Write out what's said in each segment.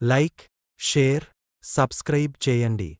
Like share subscribe చేయండి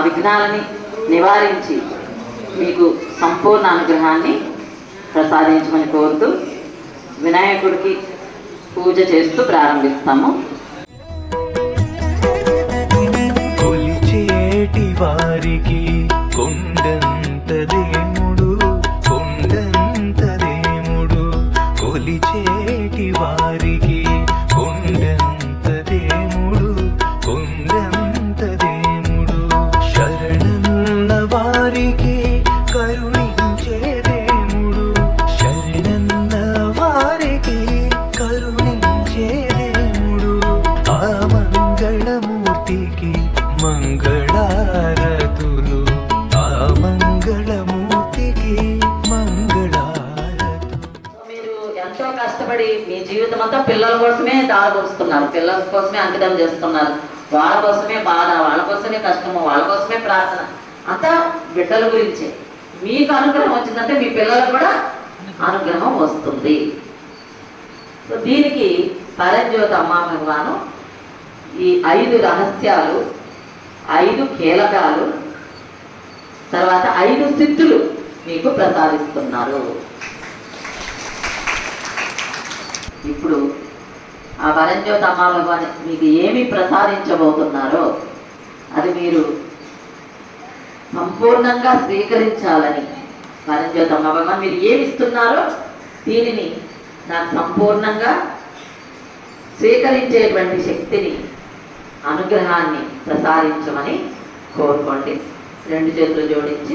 విఘ్నాలని నివారించి మీకు సంపూర్ణ అనుగ్రహాన్ని ప్రసాదించమని కోరుతూ వినాయకుడికి పూజ చేస్తూ ప్రారంభిస్తాము. వారికి కొండంతదేమి జీవితం అంతా పిల్లల కోసమే దారపోస్తున్నారు పిల్లల కోసమే అంకితం చేస్తున్నారు. వాళ్ళ కోసమే బాధ వాళ్ళ కోసమే కష్టము వాళ్ళ కోసమే ప్రార్థన. అంతా బిడ్డల గురించే. మీకు అనుగ్రహం వచ్చిందంటే మీ పిల్లలకు కూడా అనుగ్రహం వస్తుంది. సో దీనికి పరంజ్యోతి అమ్మా భగవాను ఈ ఐదు రహస్యాలు ఐదు కీలకాలు తర్వాత ఐదు సిద్ధులు మీకు ప్రసాదిస్తున్నారు. ఇప్పుడు ఆ పరంజ్యోతి అమ్మా భగవాన్ మీకు ఏమి ప్రసాదించబోతున్నారో అది మీరు సంపూర్ణంగా స్వీకరించాలని పరంజ్యోతి అమ్మ భగవాన్ మీరు ఏమి ఇస్తున్నారో దీనిని నాకు సంపూర్ణంగా స్వీకరించేటువంటి శక్తిని అనుగ్రహాన్ని ప్రసాదించమని కోరుకోండి. రెండు చేతులు జోడించి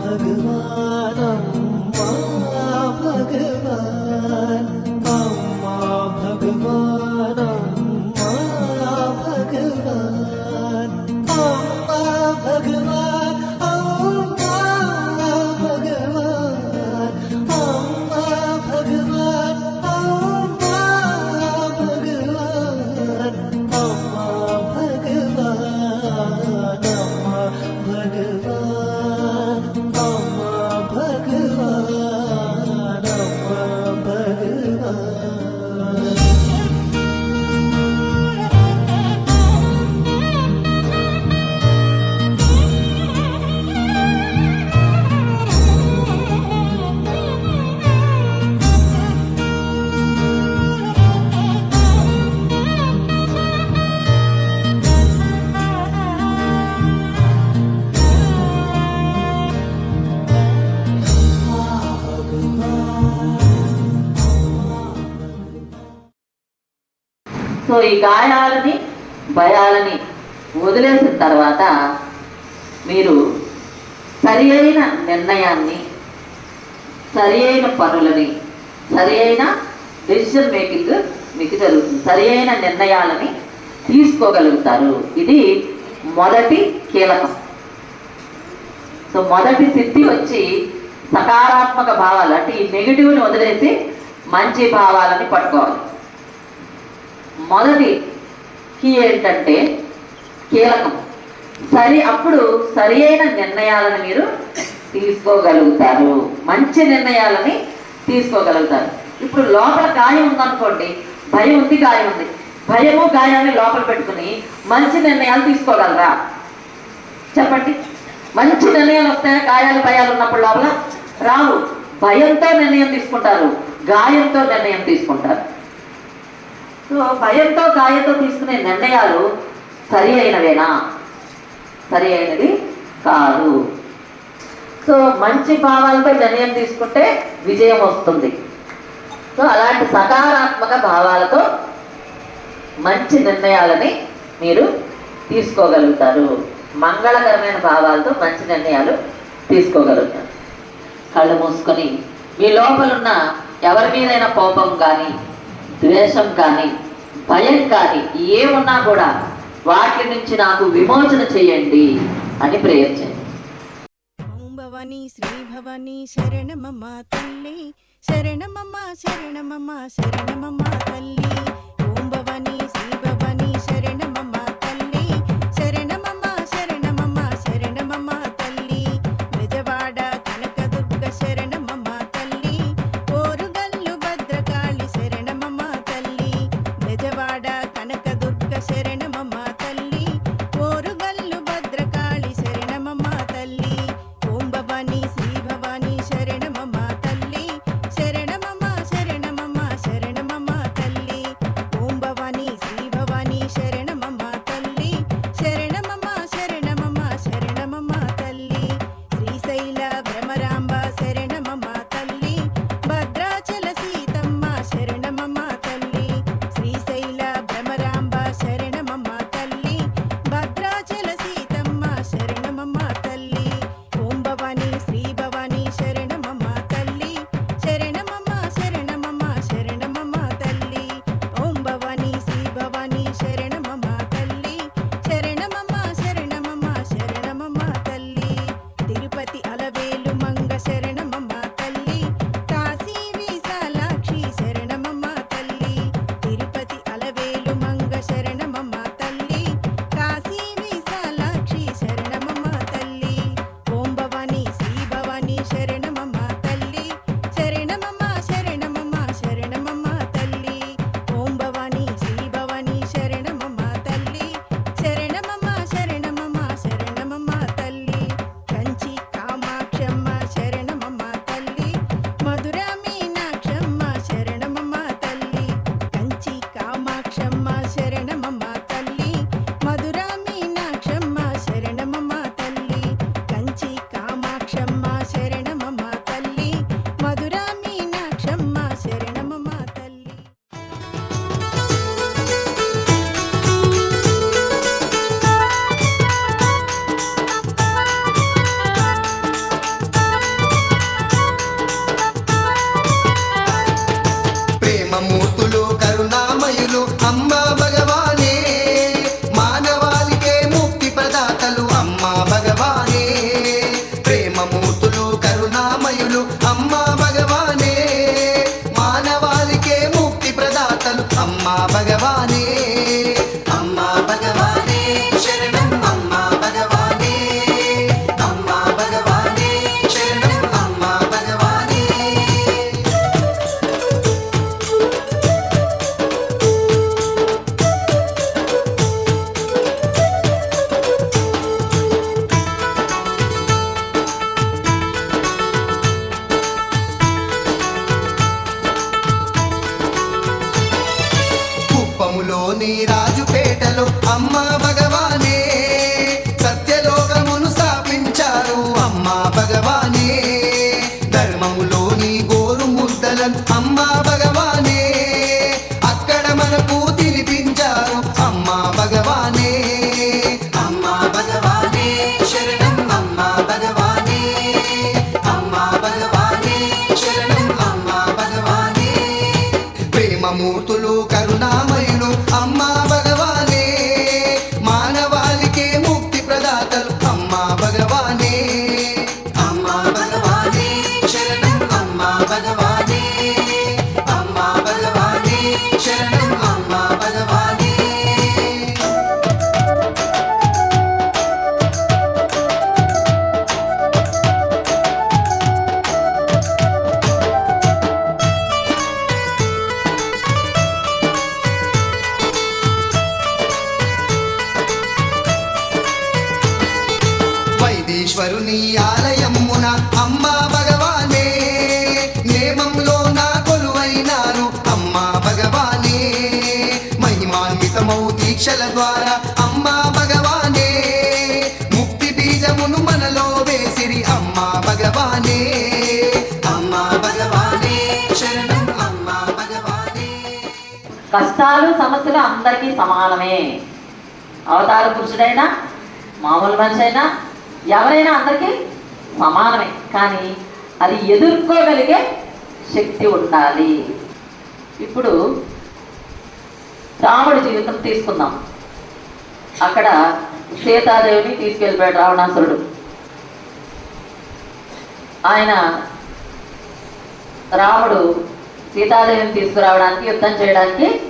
भगवान ఈ గాయాలని భయాలని వదిలేసిన తర్వాత మీరు సరి అయిన నిర్ణయాన్ని సరి అయిన పనులని సరి అయిన డెసిషన్ మేకింగ్ మీకు జరుగుతుంది. సరి అయిన నిర్ణయాలని తీసుకోగలుగుతారు. ఇది మొదటి కీలకం. సో మొదటి సిద్ధి వచ్చి సకారాత్మక భావాలు అంటే ఈ నెగిటివ్ని వదిలేసి మంచి భావాలని పట్టుకోవాలి. మొదటి కీ ఏంటంటే కీలకం. సరి అప్పుడు సరి అయిన నిర్ణయాలను మీరు తీసుకోగలుగుతారు. మంచి నిర్ణయాలని తీసుకోగలుగుతారు. ఇప్పుడు లోపల గాయం ఉందనుకోండి భయం ఉంది గాయం ఉంది. భయము గాయాన్ని లోపల పెట్టుకుని మంచి నిర్ణయాలు తీసుకోగలరా? చెప్పండి. మంచి నిర్ణయాలు వస్తాయా గాయాలు భయాలు ఉన్నప్పుడు లోపల? రావు. భయంతో నిర్ణయం తీసుకుంటారు. గాయంతో నిర్ణయం తీసుకుంటారు. భయంతో గాయంతో తీసుకునే నిర్ణయాలు సరి అయినవేనా? సరి అయినది కాదు. సో మంచి భావాలపై నిర్ణయం తీసుకుంటే విజయం వస్తుంది. సో అలాంటి సకారాత్మక భావాలతో మంచి నిర్ణయాలని మీరు తీసుకోగలుగుతారు. మంగళకరమైన భావాలతో మంచి నిర్ణయాలు తీసుకోగలుగుతారు. కళ్ళు మూసుకొని మీ లోపలున్న ఎవరి మీదైనా కోపం కానీ ద్వేషం కానీ భయం కానీ ఏమున్నా కూడా వాటి నుంచి నాకు విమోచన చేయండి అని ప్రేయర్ చేయండి. ఓం శ్రీ భవానీ శరణమమ్మ తల్లి. శరణమమ్మ శరణమమ్మ శరణమమ్మ తల్లి. ఓం భవానీ శ్రీ భవని శరణమ్మ రాజుపేటలో అమ్మ బగ సమానమే అవతార పురుషుడైనా మామూలు మనిషి అయినా ఎవరైనా అందరికీ సమానమే. కానీ అది ఎదుర్కోగలిగే శక్తి ఉండాలి. ఇప్పుడు రాముడి జీవితం తీసుకుందాం. అక్కడ సీతాదేవిని తీసుకెళ్ళిపోయాడు రావణాసురుడు. ఆయన రాముడు సీతాదేవిని తీసుకురావడానికి యుద్ధం చేయడానికి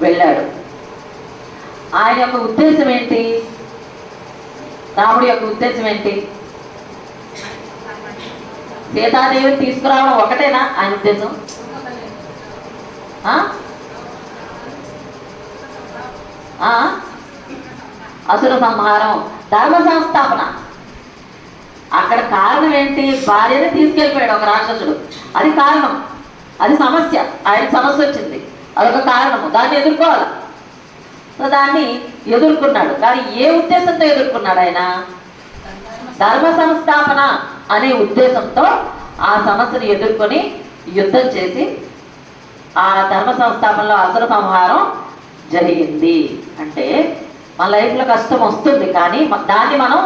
వెళ్ళాడు. ఆయన యొక్క ఉద్దేశం ఏంటి? రాముడి యొక్క ఉద్దేశం ఏంటి? సీతాదేవిని తీసుకురావడం ఒకటేనా ఆయన ఉద్దేశం? ఆ? ఆ? అసుర సంహారం ధర్మ సంస్థాపన. అక్కడ కారణం ఏంటి? భార్యని తీసుకెళ్ళిపోయాడు ఒక రాక్షసుడు. అది కారణం. అది సమస్య. ఆయన సమస్య వచ్చింది. అదొక కారణము. దాన్ని ఎదుర్కోవాలి? సో దాన్ని ఎదుర్కొన్నాడు. కానీ ఏ ఉద్దేశంతో ఎదుర్కొన్నాడు ఆయన? ధర్మ సంస్థాపన అనే ఉద్దేశంతో ఆ సమస్యను ఎదుర్కొని యుద్ధం చేసి ఆ ధర్మ సంస్థాపనలో అసలు సంహారం జరిగింది. అంటే మన లైఫ్లో కష్టం వస్తుంది కానీ దాన్ని మనం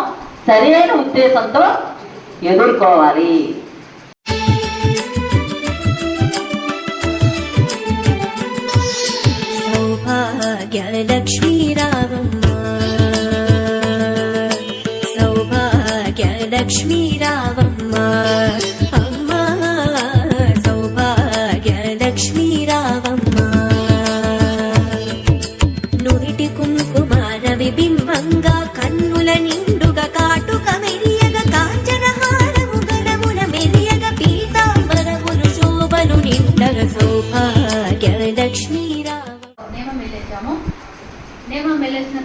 సరైన ఉద్దేశంతో ఎదుర్కోవాలి. సౌభాగ్యలక్ష్మీ రావమ్మ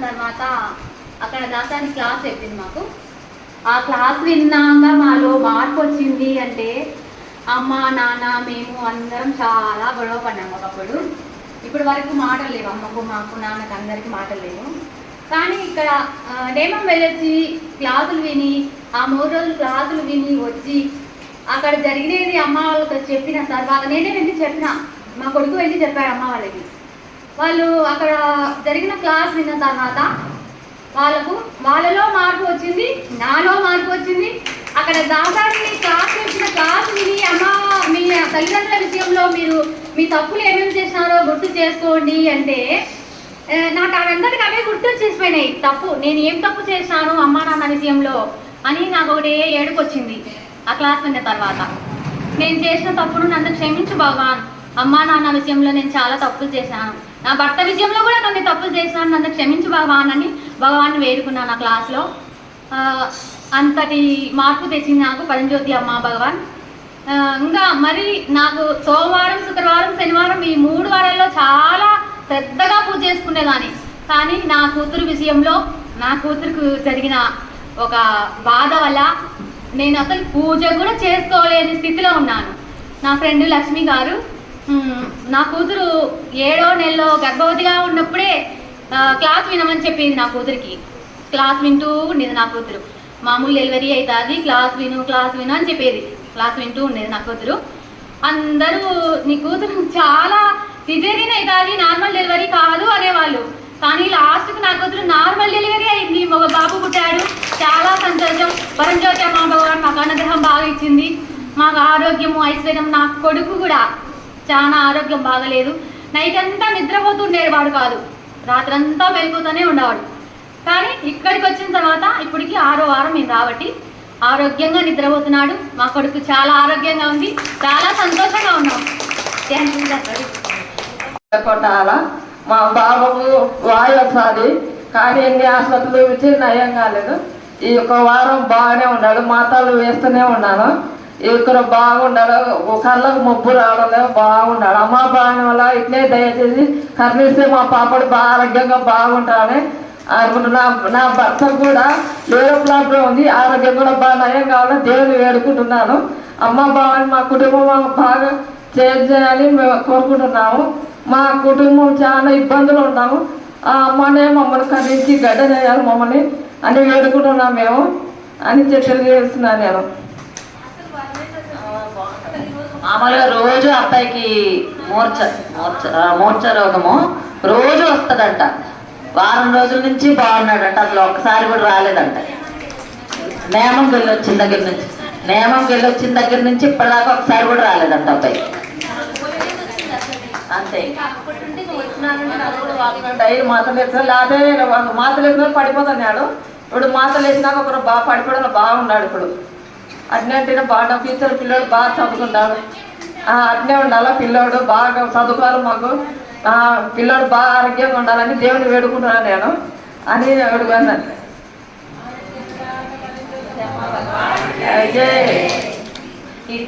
తర్వాత అక్కడ దాసాని క్లాస్ చెప్పింది మాకు. ఆ క్లాస్ విన్నాక మాలో మార్పు వచ్చింది అంటే అమ్మ నాన్న మేము అందరం చాలా గొడవ పడ్డాము ఒకప్పుడు. ఇప్పుడు వరకు మాటలు లేవు. అమ్మకు మాకు నాన్నకు అందరికీ మాటలు లేవు. కానీ ఇక్కడ నేమం వెళ్ళొచ్చి క్లాసులు విని ఆ మూడు రోజులు క్లాసులు విని వచ్చి అక్కడ జరిగినది అమ్మ వాళ్ళతో చెప్పిన తర్వాత నేనే వెళ్ళి చెప్పిన. మా కొడుకు వెళ్ళి చెప్పాడు అమ్మ వాళ్ళకి. వాళ్ళు అక్కడ జరిగిన క్లాస్ విన్న తర్వాత వాళ్ళకు వాళ్ళలో మార్పు వచ్చింది నాలో మార్పు వచ్చింది. అక్కడ దాదాపు క్లాస్ వచ్చిన క్లాస్ విని అమ్మ మీ తల్లిదండ్రుల విషయంలో మీరు మీ తప్పులు ఏమేమి చేసినారో గుర్తు చేసుకోండి అంటే నాకు అవందరికి అవే గుర్తు వచ్చేసిపోయినాయి తప్పు నేను ఏం తప్పు చేశాను అమ్మ నాన్న విషయంలో అని నాకు ఒకటి ఏడుకొచ్చింది ఆ క్లాస్ విన్న తర్వాత. నేను చేసిన తప్పును నన్ను క్షమించు భగవాన్. అమ్మా నాన్న విషయంలో నేను చాలా తప్పులు చేశాను. నా భర్త విషయంలో కూడా కొన్ని తప్పులు చేశాను. నన్ను క్షమించు భగవాన్ అని భగవాన్ని వేడుకున్నాను ఆ క్లాస్లో. అంతటి మార్పు తెచ్చింది నాకు పరంజ్యోతి అమ్మ భగవాన్. ఇంకా మరి నాకు సోమవారం శుక్రవారం శనివారం ఈ మూడు వారాల్లో చాలా పెద్దగా పూజ చేసుకునేదాన్ని. కానీ నా కూతురు విషయంలో నా కూతురుకు జరిగిన ఒక బాధ వల్ల నేను అసలు పూజ కూడా చేసుకోలేని స్థితిలో ఉన్నాను. నా ఫ్రెండ్ లక్ష్మి గారు నా కూతురు ఏడో నెలలో గర్భవతిగా ఉన్నప్పుడే క్లాస్ వినమని చెప్పింది నా కూతురికి. క్లాస్ వింటూ ఉండేది నా కూతురు. మామూలు డెలివరీ అవుతుంది క్లాస్ విను క్లాస్ విను అని చెప్పేది. క్లాస్ వింటూ ఉండేది నా కూతురు. అందరూ నీ కూతురు చాలా సిజేరియన్ అవుతుంది నార్మల్ డెలివరీ కాదు అనేవాళ్ళు. కానీ లాస్ట్కి నా కూతురు నార్మల్ డెలివరీ అయింది. ఒక బాబు పుట్టాడు. చాలా సంతోషం. పరంజ్యోతి అమ్మ భగవాన్ మాకు అనుగ్రహం బాగా ఇచ్చింది. మాకు ఆరోగ్యము ఐశ్వర్యం నా కొడుకు కూడా. చాలా ఆరోగ్యం బాగలేదు. నైట్ అంతా నిద్రపోతుండేది వాడు కాదు. రాత్రంతా మెలుగుతూనే ఉండేవాడు. కానీ ఇక్కడికి వచ్చిన తర్వాత ఇప్పటికి ఆరో వారం మేము రాబట్టి ఆరోగ్యంగా నిద్రపోతున్నాడు. మా కొడుకు చాలా ఆరోగ్యంగా ఉంది. చాలా సంతోషంగా ఉన్నాం. కొట్టాల? మా బాబుకు వాయు వస్తుంది. కానీ ఎన్ని ఆసుపత్రులు ఇచ్చి నయం కాలేదు ఈ ఒక వారం బాగానే ఉన్నాడు. మాతాలు వేస్తూనే ఉన్నాను. ఇక్కడ బాగుండాడు కళ్ళకు ముప్పు రావడం లేదు బాగున్నాడు అమ్మ బాగా వల్ల ఇట్లే దయచేసి కర్ణిస్తే మా పాపడు బాగా ఆరోగ్యంగా బాగుంటాడని అనుకుంటున్నా నా భర్త కూడా వేరే ప్రాబ్లం ఉంది. ఆరోగ్యం కూడా బాగా నయం కావాలని దేవుని వేడుకుంటున్నాను. అమ్మ బావని మా కుటుంబం బాగా చేంజ్ చేయాలి మేము కోరుకుంటున్నాము. మా కుటుంబం చాలా ఇబ్బందులు ఉన్నాము. ఆ అమ్మనే మమ్మల్ని ఖండించి గడ్డ చేయాలి మమ్మల్ని అని వేడుకుంటున్నాం మేము అని చెప్పి చేస్తున్నాను నేను. మామూలుగా రోజు అబ్బాయికి మూర్ఛ మూర్ఛ మోర్చ మూర్ఛ రోగము రోజు వస్తుందంట. వారం రోజుల నుంచి బాగున్నాడంట. అసలు ఒక్కసారి కూడా రాలేదంట. నేమం వెళ్ళి వచ్చిన దగ్గర నుంచి నేమం వెళ్ళి వచ్చిన దగ్గర నుంచి ఇప్పటిదాకా ఒకసారి కూడా రాలేదంట అబ్బాయి. అంతే. డైలీ మాతలు వేసిన మాతలు వేసిన పడిపోతున్నాడు ఇప్పుడు మాతలు వేసినాక ఒకరు బాగా పడిపోవడం బాగున్నాడు ఇప్పుడు. అట్నే బాగా ఫ్యూచర్ పిల్లడు బాగా చదువుకుంటాడు ఆ, అట్నే ఉండాలా పిల్లోడు? బాగా చదువుకోవాలి మాకు. ఆ, పిల్లోడు బాగా ఆరోగ్యంగా ఉండాలని దేవుని వేడుకుంటున్నాను నేను. అని వేడుకున్నాను అయితే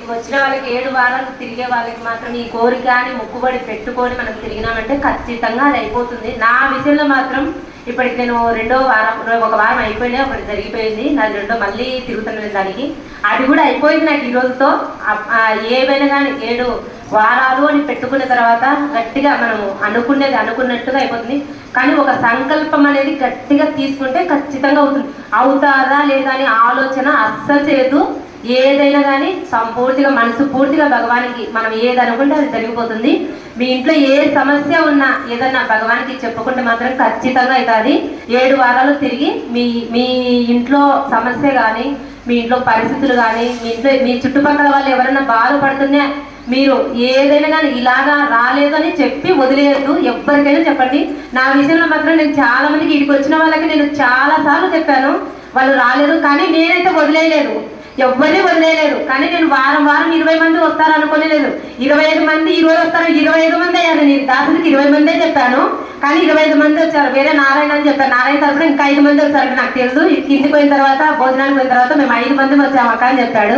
వచ్చిన వాళ్ళకి ఏడు వారాలు తిరిగే వాళ్ళకి మాత్రం ఈ కోరిక అని మొక్కుబడి పెట్టుకొని మనం తిరిగినామంటే ఖచ్చితంగా అది అయిపోతుంది. నా విషయంలో మాత్రం ఇప్పటికి నేను రెండో వారం ఒక వారం అయిపోయినా ఒకటి జరిగిపోయింది. నాది రెండో మళ్ళీ తిరుగుతున్నాను దానికి. అది కూడా అయిపోయింది నాకు ఈ రోజుతో. ఏమైనా ఏవైనా కానీ ఏడు వారాలు అని పెట్టుకున్న తర్వాత గట్టిగా మనము అనుకునేది అనుకున్నట్టుగా అయిపోతుంది. కానీ ఒక సంకల్పం అనేది గట్టిగా తీసుకుంటే ఖచ్చితంగా అవుతుంది. అవుతారా లేదా అని ఆలోచన అస్సలు చేయదు ఏదైనా కానీ సంపూర్తిగా మనసు పూర్తిగా భగవానికి మనం ఏది అనుకుంటే అది జరిగిపోతుంది మీ ఇంట్లో ఏ సమస్య ఉన్నా ఏదన్నా భగవానికి చెప్పుకుంటే మాత్రం ఖచ్చితంగా అవుతుంది. ఏడు వారాలు తిరిగి మీ మీ ఇంట్లో సమస్య కానీ మీ ఇంట్లో పరిస్థితులు కానీ మీ ఇంట్లో మీ చుట్టుపక్కల వాళ్ళు ఎవరైనా బాధపడుతున్నా మీరు ఏదైనా కానీ ఇలాగా రాలేదు అని చెప్పి వదిలేయద్దు. ఎవరికైనా చెప్పండి. నా విషయంలో మాత్రం నేను చాలా మందికి ఇడికి వచ్చిన వాళ్ళకి నేను చాలా సార్లు చెప్పాను. వాళ్ళు రాలేదు కానీ నేనైతే వదిలేయలేదు. ఎవరిని వదిలేయలేదు. కానీ నేను వారం వారం ఇరవై మంది వస్తారు అనుకోలేదు. ఇరవై ఐదు మంది ఈ రోజు వస్తారు ఇరవై ఐదు మంది అయ్యారు. నేను దాసుడికి ఇరవై మందే చెప్పాను. కానీ ఇరవై ఐదు మంది వచ్చారు. వేరే నారాయణ అని చెప్పారు. నారాయణ తరపున ఇంకా ఐదు మంది వచ్చారు నాకు తెలుసు. కిందికి పోయిన తర్వాత భోజనానికి పోయిన తర్వాత మేము ఐదు మంది వచ్చాము అక్క అని చెప్పాడు.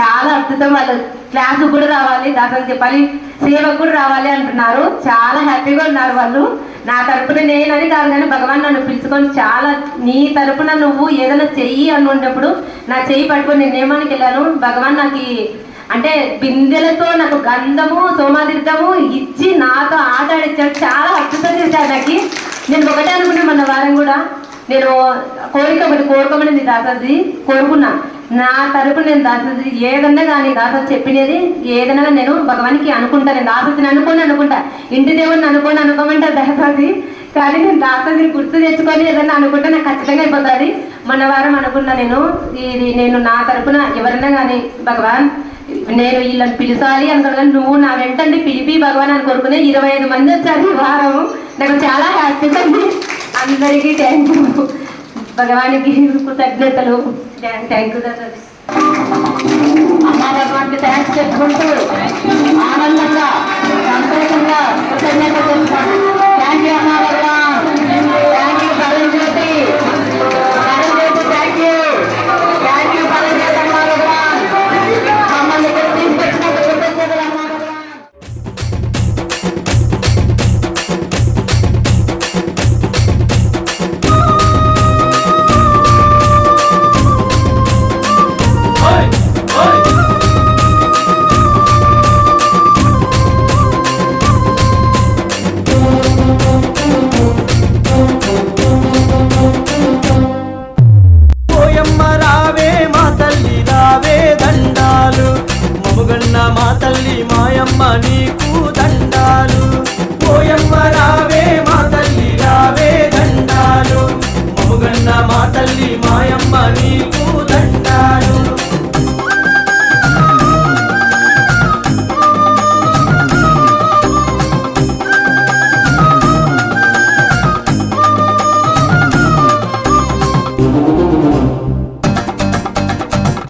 చాలా అద్భుతం వాళ్ళు. క్లాసు కూడా రావాలి దాసరికి చెప్పాలి సేవకు కూడా రావాలి అంటున్నారు. చాలా హ్యాపీగా ఉన్నారు వాళ్ళు. నా తరపున నేనని కాదు కానీ భగవాన్ నన్ను పిలుచుకొని చాలా నీ తరపున నువ్వు ఏదైనా చెయ్యి అని ఉన్నప్పుడు నా చెయ్యి పట్టుకొని నేను నేమానికి వెళ్ళాను. భగవాన్ నాకు అంటే బిందెలతో నాకు గంధము సోమాదీర్థము ఇచ్చి నాతో ఆటాడిచ్చాడు చాలా అద్భుతం చేశాడు నాకు. నేను ఒకటే అనుకున్నా మొన్న వారం కూడా. నేను కోరిక ఒకటి కోరుకోమని దాసది కోరుకున్నా. నా తరపు నేను దాసది ఏదన్నా కానీ దాస చెప్పినది ఏదైనా నేను భగవానికి అనుకుంటా నేను దాసతిని అనుకోని అనుకుంటా. ఇంటి దేవుడిని అనుకోని అనుకోమంటా దాసది కానీ నేను దాసది గుర్తు తెచ్చుకొని ఏదన్నా అనుకుంటే నాకు ఖచ్చితంగా అయిపోతుంది. మన వారం అనుకున్నా నేను ఇది నేను నా తరపున ఎవరైనా కానీ భగవాన్ నేను వీళ్ళని పిలిచాలి అనుకున్నా నువ్వు నా వెంటండి పిలిపి భగవాన్ అని కోరుకునే ఇరవై ఐదు మంది వచ్చారు ఈ వారం. నాకు చాలా హ్యాపీగా అండి. అందరికీ థ్యాంక్ యూ భగవానికి కృతజ్ఞతలు. Thank you Dada. థ్యాంక్స్ చెప్పుకుంటూ ఆనందంగా సంతోషంగా కృతజ్ఞత చెప్తాను థ్యాంక్ యూ అమ్మా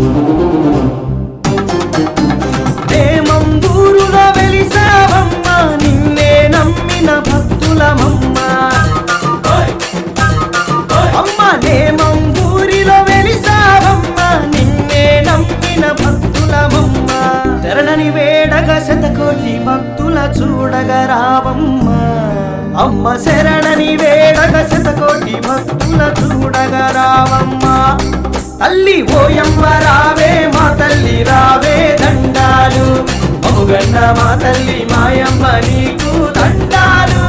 Thank you. శతకోటి భక్తుల చూడగా రావమ్మ. అమ్మ శరణని వేడగ శతకోటి భక్తుల చూడగా రావమ్మ. తల్లి ఓయమ్మ రావే మా తల్లి రావే దండాలు. మా తల్లి మాయమ్మ నీకు దండాలు.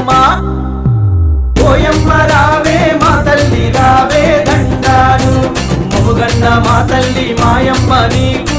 రావమ్మ పోయమ్మ రావే మా తల్లి రావే దండాను మొగుగన్న మా తల్లి మాయమ్మ నీకు.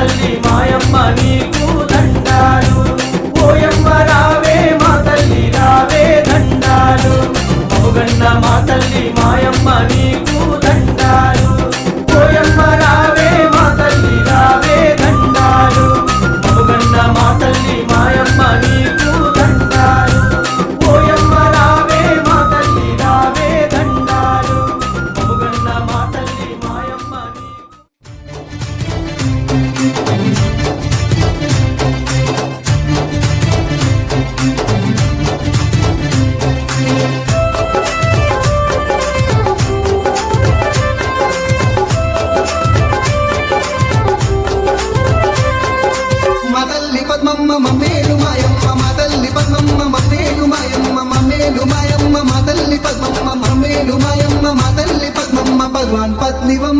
తల్లి మాయమ్మ నీకు దండాలు. ఓయమ్మ రావే మా తల్లి రావే దండాలు. మౌగన్న మా తల్లి మాయమ్మ నీకు దండాలు. ఓయమ్మ రావే ആത്മിവം